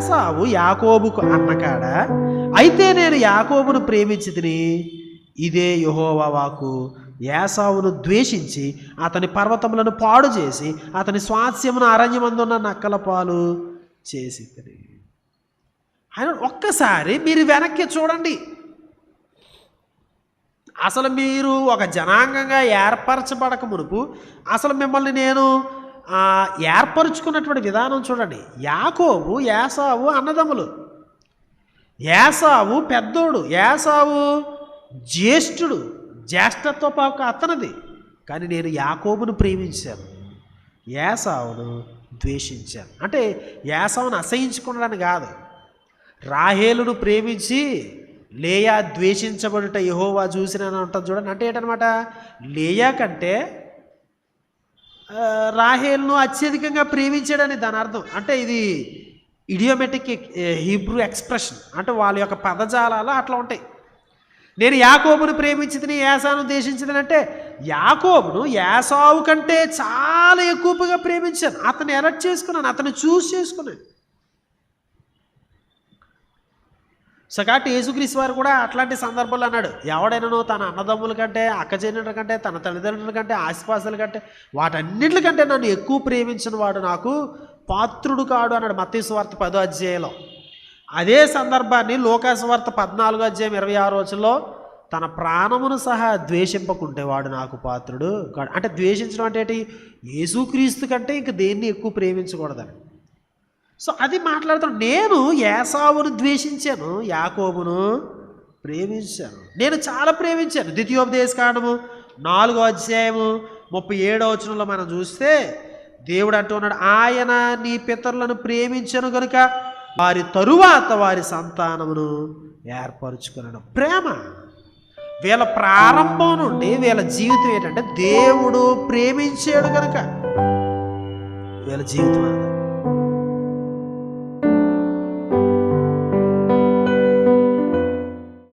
ఏసావు యాకోబుకు అన్నకాడ. అయితే నేను యాకోబును ప్రేమించి తిని ఇదే యహోవాకు ఏసావును ద్వేషించి అతని పర్వతములను పాడు చేసి అతని స్వాస్యమును అరణ్యమందున్న నక్కల పాలు చేసి తిని ఆయన ఒక్కసారి మీరు వెనక్కి చూడండి. అసలు మీరు ఒక జనాంగంగా ఏర్పరచబడక మునుపు అసలు మిమ్మల్ని నేను ఏర్పరుచుకున్నటువంటి విధానం చూడండి. యాకోబు యాసావు అన్నదమ్ములు. యాసావు పెద్దోడు యాసావు జ్యేష్ఠుడు. జ్యేష్ఠత్వ పాక అతనిది. కానీ నేను యాకోబును ప్రేమించాను. యాసావును ద్వేషించాను. అంటే యాసావును అసహించుకున్నాడని కాదు. రాహేలును ప్రేమించి లేయా ద్వేషించబడుట యహోవా చూసిన ఉంటుంది చూడండి. అంటే ఏంటనమాట? లేయా కంటే రాహేల్ను అత్యధికంగా ప్రేమించాడని దాని అర్థం. అంటే ఇది ఇడియోమెటిక్ హీబ్రూ ఎక్స్ప్రెషన్ అంటే వాళ్ళ యొక్క పదజాలాలు అట్లా ఉంటాయి. నేను యాకోబును ప్రేమించింది యాసాను దేశించింది అంటే యాకోబును యాసావు కంటే చాలా ఎక్కువగా ప్రేమించాను. అతను ఎలర్ట్ చేసుకున్నాను అతను చూస్ చేసుకున్నాను. సో కాబట్టి యేసుక్రీస్తు వారు కూడా అట్లాంటి సందర్భాలు అన్నాడు. ఎవడైనానో తన అన్నదమ్ముల కంటే అక్కచెల్లెల కంటే తన తల్లిదండ్రుల కంటే ఆస్తిపాస్తుల కంటే వాటన్నింటికంటే నన్ను ఎక్కువ ప్రేమించిన వాడు నాకు పాత్రుడు కాడు అన్నాడు మత్తయి పదో అధ్యాయంలో. అదే సందర్భాన్ని లోకాసువార్త పద్నాలుగో అధ్యాయం ఇరవై ఆరు రోజుల్లో తన ప్రాణమును సహా ద్వేషింపకుంటే వాడు నాకు పాత్రుడు కాడు. అంటే ద్వేషించడం అంటే ఏంటి? యేసుక్రీస్తు కంటే ఇంక దేన్ని ఎక్కువ ప్రేమించకూడదని? సో అది మాట్లాడుతున్నాడు. నేను యాసావును ద్వేషించాను యాకోబును ప్రేమించాను. నేను చాలా ప్రేమించాను. ద్వితీయోపదేశ కాండము నాలుగో అధ్యాయము ముప్పై ఏడో వచనంలో మనం చూస్తే దేవుడు అంటున్నాడు ఆయన నీ పితరులను ప్రేమించను గనుక వారి తరువాత వారి సంతానమును ఏర్పరచుకున్నాడు ప్రేమ. వీళ్ళ ప్రారంభం నుండి వీళ్ళ జీవితం ఏంటంటే దేవుడు ప్రేమించాడు కనుక వీళ్ళ జీవితం